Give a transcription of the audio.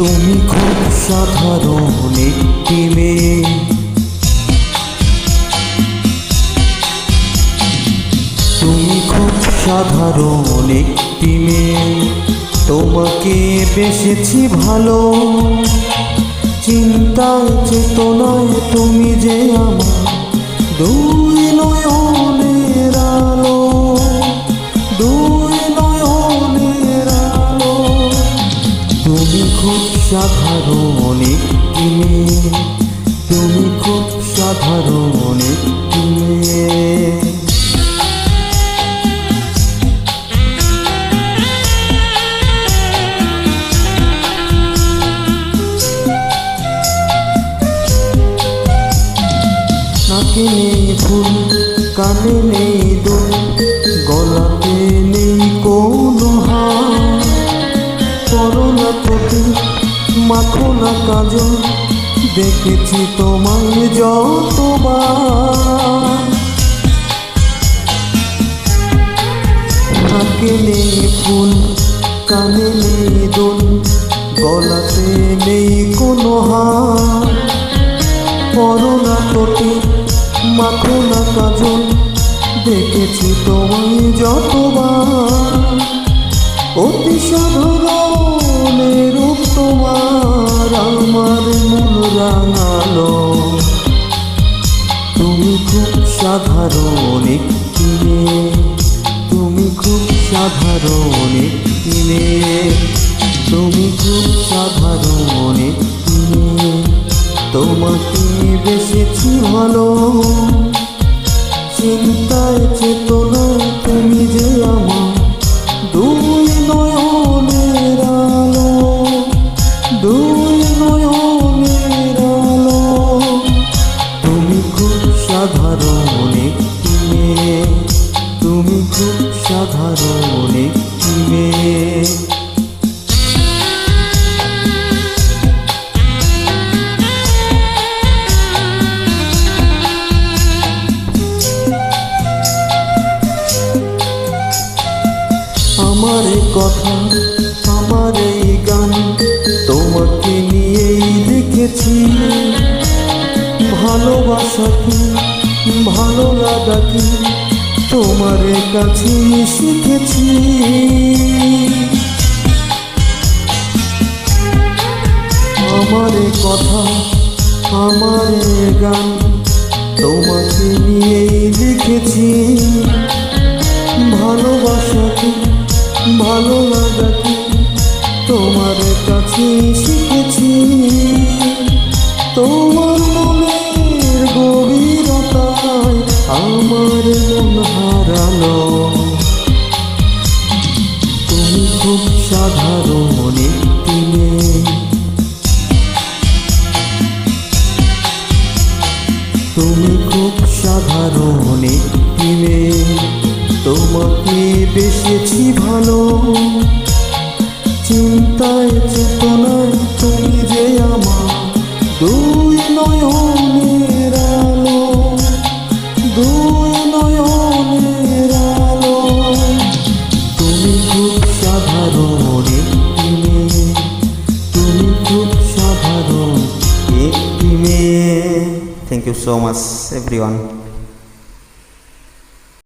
তুমি খুব সাধারণ একটি মেয়ে। তুমি খুব সাধারণ একটি মেয়ে। তোমাকে বেসেছি ভালো। চিন্তা চেতনায় তুমি যে আমার দুই নয়নের খুব সাধারণ মেয়ে তুমি খুব সাধারণ মেয়ে নাকে নেই ফুল, কানে নেই দোল, গলাতে নেই কোনো হার। করোনা মাখো না কাজল, দেখেছি তোমায় যতবার। ফুল, কানে নেই দোল, গলাতে নেই কোনো হার। করোনা তোকে মাখো না কাজল, দেখেছি তোমায় যতবার। অতি সাধারণের রূপ তোমার আমার মন রাঙালো। তুমি খুব সাধারণ একটি তুমি খুব সাধারণ একটি তুমি খুব সাধারণ একটি তোমাকে বেসেছি ভালো চিন্তায় চেতনায় সাধারণ একটি মেয়ে আমার কথা, আমার এই গান তোমাকে নিয়েই লিখেছি ভালোবাসা কি, ভালো লাগা কি তোমার কাছে শিখেছি আমার কথা, আমার গান তোমাকে নিয়েই লিখেছি। ভালোবাসাকে ভালো লাগাকে তোমার কাছে শিখেছি। তোমার মনের গভীরতায় আমার সাধারণ তুমি খুব সাধারণ মেয়ে তোমাকে বেসেছি ভালো চিন্তায় চেতনায় সাধারণ একটি মেয়ে থ্যাংক